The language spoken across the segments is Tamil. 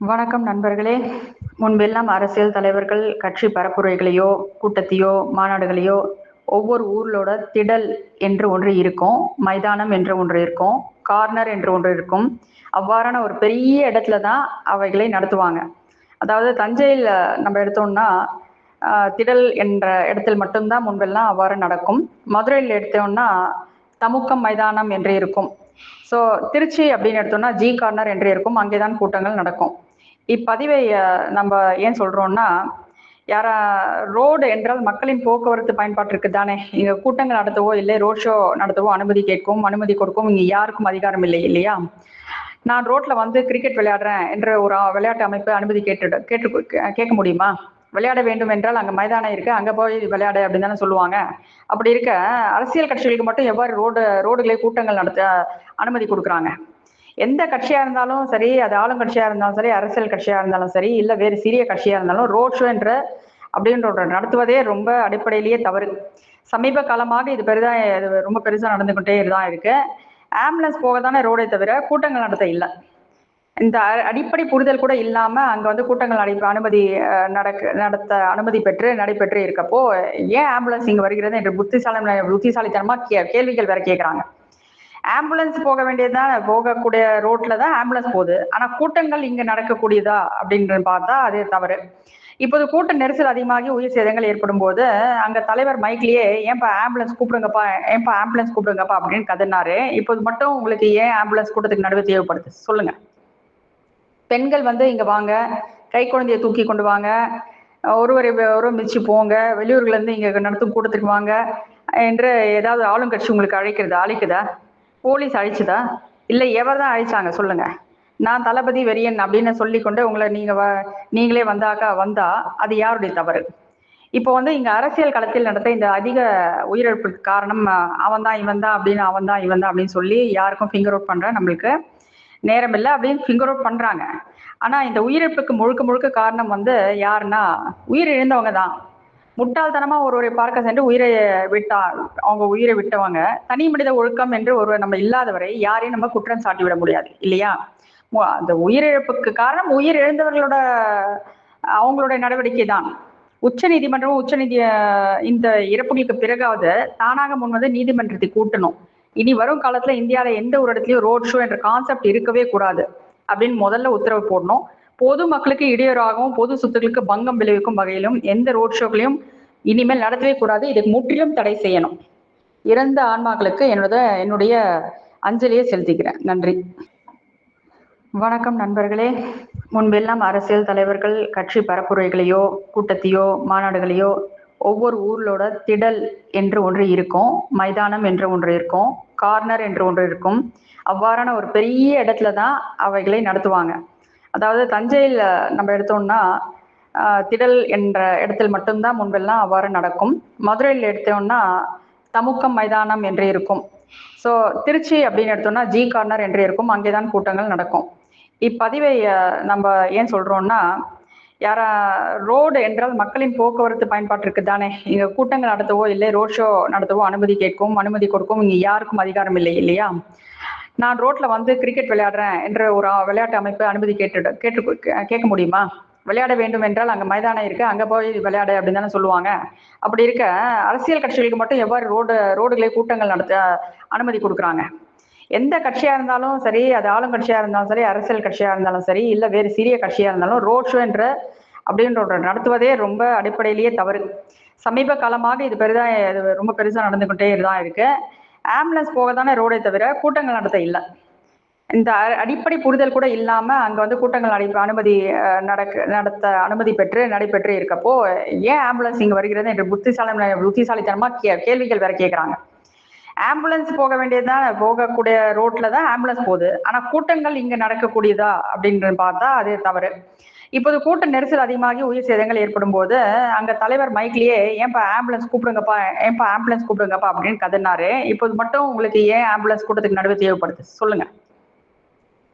வணக்கம் நண்பர்களே. முன்பெல்லாம் அரசியல் தலைவர்கள் கட்சி பரப்புரைகளையோ கூட்டத்தையோ மாநாடுகளையோ ஒவ்வொரு ஊர்களோட திடல் என்று ஒன்று இருக்கும் மைதானம் என்று ஒன்று இருக்கும் கார்னர் என்று ஒன்று இருக்கும். அவ்வாறான ஒரு பெரிய இடத்துல தான் அவைகளை நடத்துவாங்க. அதாவது தஞ்சையில் நம்ம எடுத்தோம்னா திடல் என்ற இடத்தில் மட்டும்தான் முன்பெல்லாம் அவ்வாறு நடக்கும். மதுரையில் எடுத்தோம்னா தமுக்கம் மைதானம் என்று இருக்கும். ஸோ திருச்சி அப்படின்னு எடுத்தோம்னா ஜி கார்னர் என்று இருக்கும். அங்கேதான் கூட்டங்கள் நடக்கும். இப்பதிவை நம்ம ஏன் சொல்றோம்னா யாரா ரோடு என்றால் மக்களின் போக்குவரத்து பயன்பாட்டிற்கு தானே. இங்க கூட்டங்கள் நடத்தவோ இல்லை ரோட் ஷோ நடத்தவோ அனுமதி கேட்கவும் அனுமதி கொடுக்கவும் இங்க யாருக்கும் அதிகாரம் இல்லை இல்லையா? நான் ரோட்ல வந்து கிரிக்கெட் விளையாடுறேன் என்ற ஒரு விளையாட்டு அமைப்பு அனுமதி கேட்டு கேட்டு கேட்க முடியுமா? விளையாட வேண்டும் என்றால் அங்க மைதானம் இருக்கு அங்க போய் விளையாட அப்படின்னு தானே சொல்லுவாங்க. அப்படி இருக்க அரசியல் கட்சிகளுக்கு மட்டும் எவ்வாறு ரோடு ரோடுகளை கூட்டங்கள் நடத்த அனுமதி கொடுக்குறாங்க? எந்த கட்சியா இருந்தாலும் சரி அது ஆளுங்கட்சியா இருந்தாலும் சரி அரசியல் கட்சியா இருந்தாலும் சரி இல்ல வேறு சிறிய கட்சியா இருந்தாலும் ரோட் ஷோ என்ற அப்படின்ற ஒரு நடத்துவதே ரொம்ப அடிப்படையிலேயே தவறு. சமீப காலமாக இது பெரிதா இது ரொம்ப பெருசா நடந்துகிட்டே தான் இருக்கு. ஆம்புலன்ஸ் போக தானே ரோடை தவிர கூட்டங்கள் நடத்த இல்லை. இந்த அடிப்படை புரிதல் கூட இல்லாம அங்க வந்து கூட்டங்கள் அடி அனுமதி நடக்க நடத்த அனுமதி பெற்று நடைபெற்று இருக்கப்போ ஏன் ஆம்புலன்ஸ் இங்க வருகிறது என்று புத்திசாலி புத்திசாலித்தனமா கே- கேள்விகள் வேற கேட்கிறாங்க ஆம்புலன்ஸ் போக வேண்டியதுதான் போகக்கூடிய ரோட்ல தான் ஆம்புலன்ஸ் போகுது. ஆனா கூட்டங்கள் இங்க நடக்கக்கூடியதா? அப்படின்னு பார்த்தா அது தவறு. இப்போது கூட்ட நெரிசல் அதிகமாகி உயிர் சேதங்கள் ஏற்படும் போது அங்க தலைவர் மைக்லயே ஏன்பா ஆம்புலன்ஸ் கூப்பிடுங்கப்பா ஏன்பா ஆம்புலன்ஸ் கூப்பிடுங்கப்பா அப்படின்னு கதனாரு இப்போது மட்டும் உங்களுக்கு ஏன் ஆம்புலன்ஸ் கூட்டத்துக்கு நடுவே தேவைப்படுது? சொல்லுங்க. பெண்கள் வந்து இங்க வாங்க. கை குழந்தையை தூக்கி கொண்டு வாங்க. ஒருவரை ஒரு மிச்சு போங்க. வெளியூர்ல இருந்து இங்க நடத்தும் கூட்டத்துக்கு வாங்க. என்று ஏதாவது ஆளுங்கட்சி உங்களுக்கு அழைக்கிறதா அழைக்குதா போலீஸ் அழிச்சுதா? இல்லை எவர் தான் அழைச்சாங்க? சொல்லுங்க. நான் தளபதி வெறியன் அப்படின்னு சொல்லிக்கொண்டு உங்களை நீங்க வ- நீங்களே வந்தாக்கா வந்தா அது யாருடைய தவறு? இப்போ வந்து இங்க அரசியல் களத்தில் நடத்த இந்த அதிக உயிரிழப்புக்கு காரணம் அவன் தான் இவன் தான் அப்படின்னு அவன் தான் இவன் தான் அப்படின்னு சொல்லி யாருக்கும் ஃபிங்கர் அவுட் பண்ற நம்மளுக்கு நேரம் இல்லை அப்படின்னு ஃபிங்கர் அவுட் பண்றாங்க. ஆனா இந்த உயிரிழப்புக்கு முழுக்க முழுக்க காரணம் வந்து யாருன்னா உயிர் இழந்தவங்க தான் முட்டாள்தனமா ஒருவரை பார்க்க சென்று உயிரை விட்டா அவங்க உயிரை விட்டவங்க தனி மனித ஒழுக்கம் என்று ஒருவர் நம்ம இல்லாதவரை யாரையும் நம்ம குற்றம் சாட்டி விட முடியாது இல்லையா? அந்த உயிரிழப்புக்கு காரணம் உயிர் இழந்தவர்களோட அவங்களுடைய நடவடிக்கை தான். உச்ச நீதிமன்றமும் உச்ச நீதி இந்த இறப்புகளுக்கு பிறகாவது தானாக முன்வந்து நீதிமன்றத்தை கூட்டணும். இனி வரும் காலத்துல இந்தியாவில எந்த ஒரு இடத்துலயும் ரோட் ஷோ என்ற கான்செப்ட் இருக்கவே கூடாது அப்படின்னு முதல்ல உத்தரவு போடணும். பொது மக்களுக்கு இடையூறாகவும் பொது சொத்துக்களுக்கு பங்கம் விளைவிக்கும் வகையிலும் எந்த ரோட் ஷோக்களையும் இனிமேல் நடத்தவே கூடாது. இதுக்கு முற்றிலும் தடை செய்யணும். இறந்த ஆன்மாக்களுக்கு என்னோட என்னுடைய அஞ்சலியை செலுத்திக்கிறேன். நன்றி. வணக்கம் நண்பர்களே. முன்பெல்லாம் அரசியல் தலைவர்கள் கட்சி பரப்புரைகளையோ கூட்டத்தையோ மாநாடுகளையோ ஒவ்வொரு ஊர்களோட திடல் என்று ஒன்று இருக்கும் மைதானம் என்று ஒன்று இருக்கும் கார்னர் என்று ஒன்று இருக்கும். அவ்வாறான ஒரு பெரிய இடத்துல தான் அவைகளை நடத்துவாங்க. அதாவது தஞ்சையில் நம்ம எடுத்தோம்னா திடல் என்ற இடத்தில் மட்டும்தான் முன்பெல்லாம் அவ்வாறு நடக்கும். மதுரையில் எடுத்தோம்னா தமுக்கம் மைதானம் என்று இருக்கும். ஸோ திருச்சி அப்படின்னு எடுத்தோம்னா ஜி கார்னர் என்று இருக்கும். அங்கேதான் கூட்டங்கள் நடக்கும். இப்பதிவை நம்ம ஏன் சொல்றோம்னா யாரா ரோடு என்றால் மக்களின் போக்குவரத்து பயன்பாட்டிற்கு தானே. இங்க கூட்டங்கள் நடத்தவோ இல்லை ரோட் ஷோ நடத்தவோ அனுமதி கேட்கவும் அனுமதி கொடுக்கவும் இங்க யாருக்கும் அதிகாரம் இல்லை இல்லையா? நான் ரோட்ல வந்து கிரிக்கெட் விளையாடுறேன் என்ற ஒரு விளையாட்டு அமைப்பு அனுமதி கேட்டு கேட்டு கேட்க முடியுமா? விளையாட வேண்டும் என்றால் அங்கே மைதானம் இருக்கு அங்கே போய் விளையாட அப்படின்னு தானே சொல்லுவாங்க. அப்படி இருக்க அரசியல் கட்சிகளுக்கு மட்டும் எவ்வாறு ரோடு ரோடுகளை கூட்டங்கள் நடத்த அனுமதி கொடுக்குறாங்க? எந்த கட்சியா இருந்தாலும் சரி அது ஆளும் கட்சியாக இருந்தாலும் சரி அரசியல் கட்சியா இருந்தாலும் சரி இல்லை வேறு சிறிய கட்சியா இருந்தாலும் ரோட் ஷோ என்ற அப்படின்ற நடத்துவதே ரொம்ப அடிப்படையிலேயே தவறு. சமீப காலமாக இது பெரிதா இது ரொம்ப பெருசா நடந்துகிட்டே தான் இருக்கு. ஆம்புலன்ஸ் போக தானே ரோடை தவிர கூட்டங்கள் நடத்த இல்லை. இந்த அடிப்படை புரிதல் கூட இல்லாம அங்க வந்து கூட்டங்கள் அடி அனுமதி நடக்க நடத்த அனுமதி பெற்று நடைபெற்று இருக்கப்போ ஏன் ஆம்புலன்ஸ் இங்க வருகிறது என்று புத்திசாலி புத்திசாலித்தனமா கே- கேள்விகள் வேற கேக்குறாங்க. ஆம்புலன்ஸ் போக வேண்டியதுதான் போகக்கூடிய ரோட்ல தான் ஆம்புலன்ஸ் போகுது. ஆனா கூட்டங்கள் இங்க நடக்கக்கூடியதா அப்படின்னு பார்த்தா அது தவறு. இப்போது கூட்ட நெரிசல் அதிகமாகி உயிர் சேதங்கள் ஏற்படும் போது அங்க தலைவர் மைக்லயே ஏன்பா ஆம்புலன்ஸ் கூப்பிடுங்கப்பா ஏன்பா ஆம்புலன்ஸ் கூப்பிடுங்கப்பா அப்படின்னு கதனாரு இப்போது மட்டும் உங்களுக்கு ஏன் ஆம்புலன்ஸ் கூட்டத்துக்கு நடுவே தேவைப்படுது? சொல்லுங்க.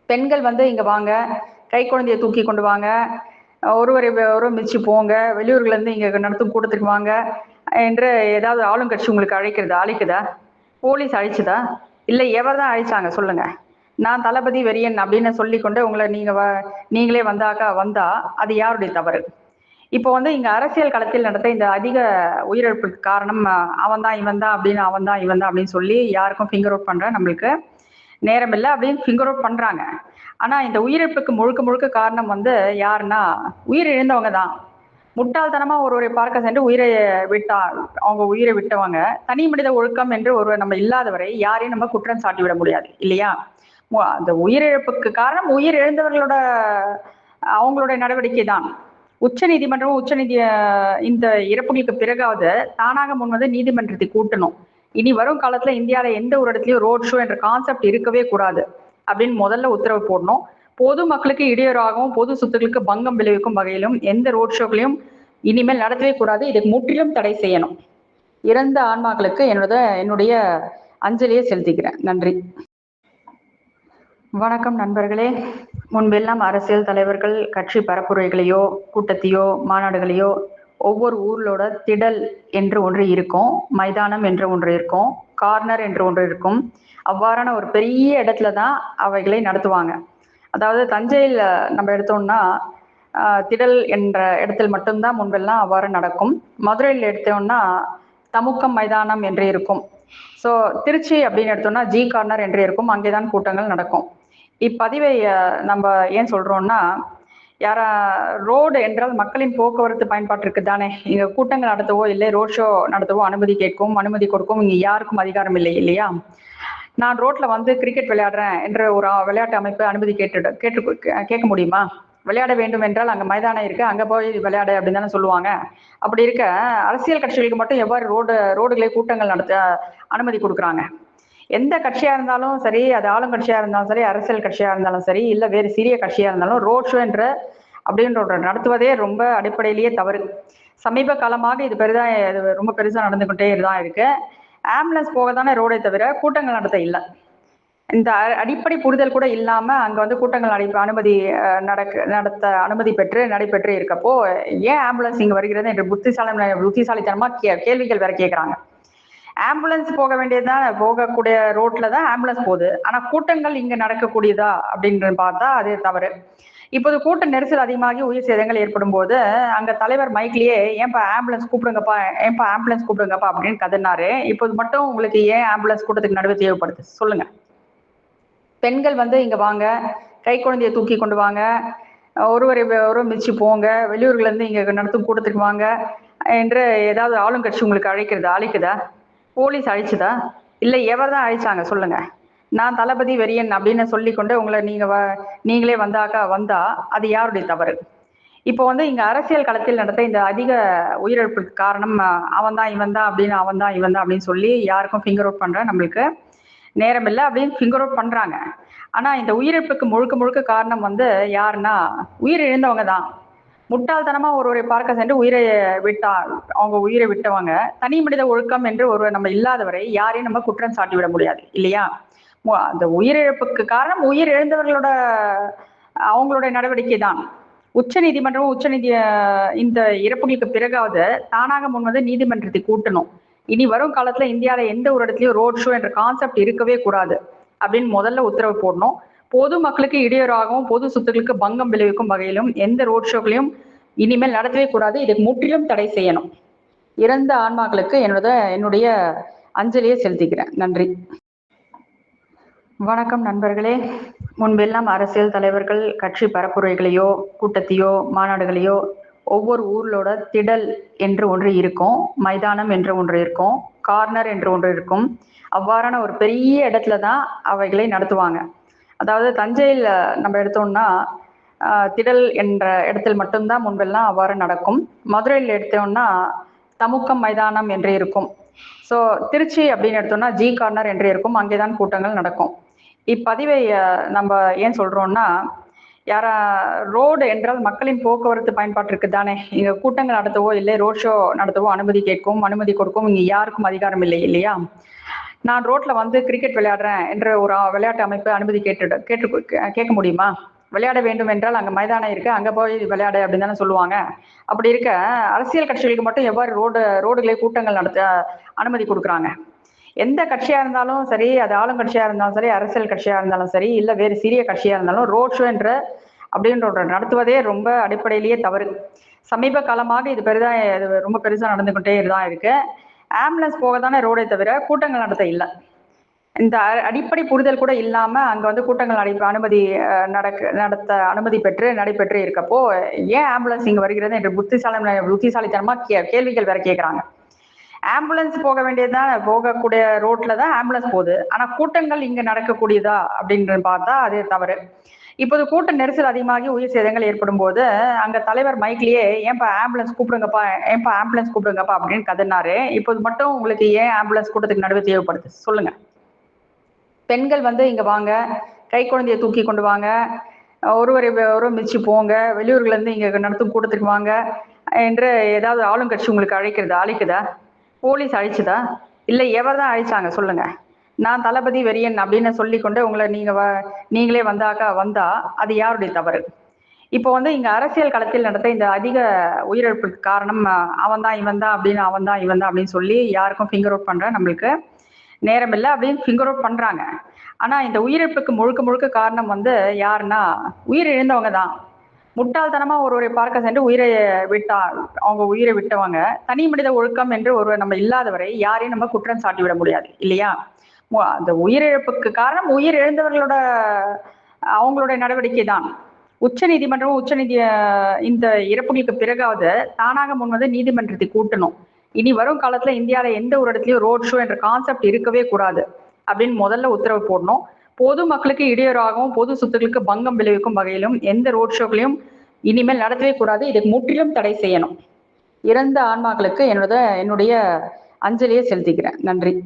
பெண்கள் வந்து இங்க வாங்க கை குழந்தையை தூக்கி கொண்டு வாங்க ஒருவரை ஒரு மிச்சு போங்க வெளியூர்ல இருந்து இங்க நடத்தும் கூட்டத்துக்கு வாங்க என்று ஏதாவது ஆளுங்கட்சி உங்களுக்கு அழைக்கிறதா அழைக்குதா போலீஸ் அழைச்சுதா? இல்லை எவர் தான் அழைச்சாங்க? சொல்லுங்க. நான் தளபதி வெறியன் அப்படின்னு சொல்லிக்கொண்டு உங்களை நீங்க வ- நீங்களே வந்தாக்கா வந்தா அது யாருடைய தவறு? இப்போ வந்து இங்க அரசியல் களத்தில் நடத்த இந்த அதிக உயிரிழப்புக்கு காரணம் அவன் தான் இவன் தான் அப்படின்னு அவன் தான் இவன் தான் அப்படின்னு சொல்லி யாருக்கும் ஃபிங்கர் அவுட் பண்ற நம்மளுக்கு நேரம் இல்லை அப்படின்னு ஃபிங்கர் அவுட் பண்றாங்க. ஆனா இந்த உயிரிழப்புக்கு முழுக்க முழுக்க காரணம் வந்து யாருன்னா உயிர் இழந்தவங்க தான். முட்டாள்தனமா ஒருவரை பார்க்க சென்று உயிரை விட்டா அவங்க உயிரை விட்டவங்க தனி மனித ஒழுக்கம் என்று ஒரு நம்ம இல்லாதவரை யாரையும் நம்ம குற்றம் சாட்டி விட முடியாது இல்லையா? அந்த உயிரிழப்புக்கு காரணம் உயிர் இழந்தவர்களோட அவங்களுடைய நடவடிக்கை தான். உச்ச நீதிமன்றமும் உச்ச நீதி இந்த இறப்புகளுக்கு பிறகாவது தானாக முன் வந்து நீதிமன்றத்தை கூட்டணும். இனி வரும் காலத்துல இந்தியால எந்த ஒரு இடத்துலயும் ரோட் ஷோ என்ற கான்செப்ட் இருக்கவே கூடாது அப்படின்னு முதல்ல உத்தரவு போடணும். பொது மக்களுக்கு இடையூறாகவும் பொது சொத்துக்களுக்கு பங்கம் விளைவிக்கும் வகையிலும் எந்த ரோட் ஷோக்களையும் இனிமேல் நடத்தவே கூடாது. இதுக்கு முற்றிலும் தடை செய்யணும். இறந்த ஆன்மாக்களுக்கு என்னோட என்னுடைய அஞ்சலியை செலுத்திக்கிறேன். நன்றி. வணக்கம் நண்பர்களே. முன்பெல்லாம் அரசியல் தலைவர்கள் கட்சி பரப்புரைகளையோ கூட்டத்தையோ மாநாடுகளையோ ஒவ்வொரு ஊர்களோட திடல் என்று ஒன்று இருக்கும் மைதானம் என்று ஒன்று இருக்கும் கார்னர் என்று ஒன்று இருக்கும். அவ்வாறான ஒரு பெரிய இடத்துல தான் அவைகளை நடத்துவாங்க. அதாவது தஞ்சையில் நம்ம எடுத்தோம்னா திடல் என்ற இடத்தில் மட்டும்தான் முன்பெல்லாம் அவ்வாறு நடக்கும். மதுரையில் எடுத்தோம்னா தமுக்கம் மைதானம் என்று இருக்கும். ஸோ திருச்சி அப்படின்னு எடுத்தோம்னா ஜி கார்னர் என்று இருக்கும். அங்கேதான் கூட்டங்கள் நடக்கும். இப்பதிவை நம்ம ஏன் சொல்றோம்னா யாரா ரோடு என்றால் மக்களின் போக்குவரத்து பயன்பாட்டிற்கு தானே. இங்க கூட்டங்கள் நடத்தவோ இல்லை ரோட் ஷோ நடத்தவோ அனுமதி கேட்கவும் அனுமதி கொடுக்கவும் இங்க யாருக்கும் அதிகாரம் இல்லை இல்லையா? நான் ரோட்ல வந்து கிரிக்கெட் விளையாடுறேன் என்ற ஒரு விளையாட்டு அமைப்பு அனுமதி கேட்டு கேட்டு கேட்க முடியுமா? விளையாட வேண்டும் என்றால் அங்க மைதானம் இருக்கு அங்க போய் விளையாட அப்படின்னு தானே சொல்லுவாங்க. அப்படி இருக்க அரசியல் கட்சிகளுக்கு மட்டும் எவ்வாறு ரோடு ரோடுகளை கூட்டங்கள் நடத்த அனுமதி கொடுக்குறாங்க? எந்த கட்சியா இருந்தாலும் சரி அது ஆளுங்கட்சியா இருந்தாலும் சரி அரசியல் கட்சியா இருந்தாலும் சரி இல்ல வேறு சிறிய கட்சியா இருந்தாலும் ரோட் ஷோ என்ற அப்படின்ற ஒரு நடத்துவதே ரொம்ப அடிப்படையிலேயே தவறு. சமீப காலமாக இது பெரிதா இது ரொம்ப பெருசா நடந்துகிட்டே தான் இருக்கு. ஆம்புலன்ஸ் போக தானே ரோடை தவிர கூட்டங்கள் நடத்த இல்லை. இந்த அடிப்படை புரிதல் கூட இல்லாம அங்க வந்து கூட்டங்கள் நடைபெற அனுமதி நடக்க நடத்த அனுமதி பெற்று நடைபெற்று இருக்கப்போ ஏன் ஆம்புலன்ஸ் இங்க வருகிறது என்று புத்திசாலி புத்திசாலித்தனமா கே- கேள்விகள் வேற கேட்கிறாங்க ஆம்புலன்ஸ் போக வேண்டியதுதான். போகக்கூடிய ரோட்ல தான் ஆம்புலன்ஸ் போகுது. ஆனா கூட்டங்கள் இங்க நடக்கக்கூடியதா அப்படின்னு பார்த்தா அது தவறு. இப்போது கூட்ட நெரிசல் அதிகமாகி உயிர் சேதங்கள் ஏற்படும் போது அங்க தலைவர் மைக்லயே ஏன்பா ஆம்புலன்ஸ் கூப்பிடுங்கப்பா ஏன்பா ஆம்புலன்ஸ் கூப்பிடுங்கப்பா அப்படின்னு கதனாரு இப்போது மட்டும் உங்களுக்கு ஏன் ஆம்புலன்ஸ் கூட்டத்துக்கு நடுவே தேவைப்படுது? சொல்லுங்க. பெண்கள் வந்து இங்க வாங்க. கை குழந்தைய தூக்கி கொண்டு வாங்க. ஒருவரை ஒரு மிச்சு போங்க. வெளியூர்ல இருந்து இங்க நடத்தும் கூட்டத்துக்கு வாங்க. என்று ஏதாவது ஆளுங்கட்சி உங்களுக்கு அழைக்கிறதா அழைக்குதா? போலீஸ் அழிச்சுதா? இல்லை எவர் தான் அழைச்சாங்க? சொல்லுங்க. நான் தளபதி வெறியன் அப்படின்னு சொல்லிக்கொண்டு உங்களை நீங்க வ- நீங்களே வந்தாக்கா வந்தா அது யாருடைய தவறு? இப்போ வந்து இங்க அரசியல் களத்தில் நடத்த இந்த அதிக உயிரிழப்புக்கு காரணம் அவன் தான் இவன் தான் அப்படின்னு அவன் தான் இவன் தான் அப்படின்னு சொல்லி யாருக்கும் ஃபிங்கர் அவுட் பண்ற நம்மளுக்கு நேரம் இல்லை அப்படின்னு ஃபிங்கர் அவுட் பண்றாங்க. ஆனா இந்த உயிரிழப்புக்கு முழுக்க முழுக்க காரணம் வந்து யாருன்னா உயிர் இழந்தவங்க தான் முட்டாள்தனமா ஒருவரை பார்க்க சென்று உயிரை விட்டா அவங்க உயிரை விட்டவங்க தனி மனித ஒழுக்கம் என்று ஒரு நம்ம இல்லாதவரை யாரையும் நம்ம குற்றம் சாட்டி விட முடியாது இல்லையா? அந்த உயிரிழப்புக்கு காரணம் உயிர் இழந்தவர்களோட அவங்களுடைய நடவடிக்கை தான். உச்ச நீதிமன்றமும் உச்ச நீதி இந்த இறப்புகளுக்கு பிறகாவது தானாக முன் வந்து நீதிமன்றத்தை கூட்டணும். இனி வரும் காலத்துல இந்தியாவில எந்த ஒரு இடத்துலயும் ரோட் ஷோ என்ற கான்செப்ட் இருக்கவே கூடாது அப்படின்னு முதல்ல உத்தரவு போடணும். பொது மக்களுக்கு இடையூறாகவும் பொது சொத்துக்களுக்கு பங்கம் விளைவிக்கும் வகையிலும் எந்த ரோட் ஷோக்களையும் இனிமேல் நடத்தவே கூடாது. இதுக்கு முற்றிலும் தடை செய்யணும். இறந்த ஆன்மாக்களுக்கு என்னோட என்னுடைய அஞ்சலியை செலுத்திக்கிறேன். நன்றி. வணக்கம் நண்பர்களே. முன்பெல்லாம் அரசியல் தலைவர்கள் கட்சி பரப்புரைகளையோ கூட்டத்தையோ மாநாடுகளையோ ஒவ்வொரு ஊர்களோட திடல் என்று ஒன்று இருக்கும் மைதானம் என்று ஒன்று இருக்கும் கார்னர் என்று ஒன்று இருக்கும். அவ்வாறான ஒரு பெரிய இடத்துல தான் அவைகளை நடத்துவாங்க. அதாவது தஞ்சையில் நம்ம எடுத்தோம்னா திடல் என்ற இடத்தில் மட்டும்தான் முன்பெல்லாம் அவ்வாறு நடக்கும். மதுரையில் எடுத்தோம்னா தமுக்கம் மைதானம் என்று இருக்கும். ஸோ திருச்சி அப்படின்னு எடுத்தோம்னா ஜி கார்னர் என்று இருக்கும். அங்கேதான் கூட்டங்கள் நடக்கும். இப்பதிவை நம்ம ஏன் சொல்றோம்னா யாரா ரோடு என்றால் மக்களின் போக்குவரத்து பயன்பாட்டிற்கு தானே இங்க கூட்டங்கள் நடத்தவோ இல்லை ரோட் ஷோ நடத்தவோ அனுமதி கேட்கவும் அனுமதி கொடுக்கவும் இங்க யாருக்கும் அதிகாரம் இல்லை இல்லையா? நான் ரோட்ல வந்து கிரிக்கெட் விளையாடுறேன் என்ற ஒரு விளையாட்டு அமைப்பு அனுமதி கேட்டு கேட்டு கேட்க முடியுமா? விளையாட வேண்டும் என்றால் அங்கே மைதானம் இருக்கு அங்கே போய் விளையாட அப்படின்னு தானே சொல்லுவாங்க. அப்படி இருக்க அரசியல் கட்சிகளுக்கு மட்டும் எவ்வாறு ரோடு ரோடுகளை கூட்டங்கள் நடத்த அனுமதி கொடுக்குறாங்க? எந்த கட்சியா இருந்தாலும் சரி அது ஆளும் கட்சியாக இருந்தாலும் சரி அரசியல் கட்சியா இருந்தாலும் சரி இல்லை வேறு சிறிய கட்சியா இருந்தாலும் ரோட் ஷோ என்ற அப்படின்ற நடத்துவதே ரொம்ப அடிப்படையிலேயே தவறு. சமீப காலமாக இது பெரிதா இது ரொம்ப பெருசா நடந்துகிட்டே தான் இருக்கு. ஆம்புலன்ஸ் போக தானே ரோடே தவிர கூட்டங்கள் நடத்த இல்லை. இந்த அடிப்படை புரிதல் கூட இல்லாம அங்க வந்து கூட்டங்கள் நடை அனுமதி நடக்க நடத்த அனுமதி பெற்று நடைபெற்று இருக்கப்போ ஏன் ஆம்புலன்ஸ் இங்க வருகிறது என்று புத்திசாலி புத்திசாலித்தனமா கே- கேள்விகள் வேற கேட்கிறாங்க ஆம்புலன்ஸ் போக வேண்டியதுதான். போகக்கூடிய ரோட்ல தான் ஆம்புலன்ஸ் போகுது. ஆனா கூட்டங்கள் இங்க நடக்கக்கூடியதா அப்படின்னு பார்த்தா அது தவறு. இப்போது கூட்ட நெரிசல் அதிகமாகி உயிர் சேதங்கள் ஏற்படும் போது அங்க தலைவர் மைக்லயே ஏன்பா ஆம்புலன்ஸ் கூப்பிடுங்கப்பா ஏன்பா ஆம்புலன்ஸ் கூப்பிடுங்கப்பா அப்படின்னு கதனாரு இப்போது மட்டும் உங்களுக்கு ஏன் ஆம்புலன்ஸ் கூட்டத்துக்கு நடுவே தேவைப்படுது? சொல்லுங்க. பெண்கள் வந்து இங்க வாங்க. கை குழந்தைய தூக்கி கொண்டு வாங்க. ஒருவரை ஒருவர் மிச்சு போங்க. வெளியூர்ல இருந்து இங்க நடத்தும் கூட்டத்துக்கு வாங்க. என்று ஏதாவது ஆளுங்கட்சி உங்களுக்கு அழைக்கிறதா அழைக்குதா போலீஸ் அழிச்சுதா? இல்லை எவர் தான் அழைச்சாங்க? சொல்லுங்க. நான் தளபதி வெறியன் அப்படின்னு சொல்லிக்கொண்டு உங்களை நீங்க வ- நீங்களே வந்தாக்கா வந்தா அது யாருடைய தவறு? இப்போ வந்து இங்க அரசியல் களத்தில் நடத்த இந்த அதிக உயிரிழப்புக்கு காரணம் அவன் தான் இவன் தான் அப்படின்னு அவன் தான் இவன் தான் அப்படின்னு சொல்லி யாருக்கும் ஃபிங்கர் அவுட் பண்ற நம்மளுக்கு நேரம் இல்லை அப்படின்னு ஃபிங்கர் அவுட் பண்றாங்க. ஆனா இந்த உயிரிழப்புக்கு முழுக்க முழுக்க காரணம் வந்து யாருன்னா உயிர் இழந்தவங்க தான். முட்டாள்தனமா ஒருவரை பார்க்க சென்று உயிரை விட்டா அவங்க உயிரை விட்டவங்க. தனி மனித ஒழுக்கம் என்று ஒரு நம்ம இல்லாதவரை யாரையும் நம்ம குற்றம் சாட்டி விட முடியாது. இல்லையா? அந்த உயிரிழப்புக்கு காரணம் உயிர் இழந்தவர்களோட அவங்களுடைய நடவடிக்கை தான். உச்ச நீதிமன்றமும் உச்ச நீதி இந்த இறப்புகளுக்கு பிறகாவது தானாக முன் வந்து நீதிமன்றத்தை கூட்டணும். இனி வரும் காலத்துல இந்தியால எந்த ஒரு இடத்துலயும் ரோட் ஷோ என்ற கான்செப்ட் இருக்கவே கூடாது. அப்படின்னு முதல்ல உத்தரவு போடணும். பொது மக்களுக்கு இடையூறாகவும் பொது சொத்துக்களுக்கு பங்கம் விளைவிக்கும் வகையிலும் எந்த ரோட் ஷோக்களையும் இனிமேல் நடத்தவே கூடாது. இதுக்கு முற்றிலும் தடை செய்யணும். இறந்த ஆன்மாக்களுக்கு என்னோட என்னுடைய அஞ்சலியை செலுத்திக்கிறேன். நன்றி.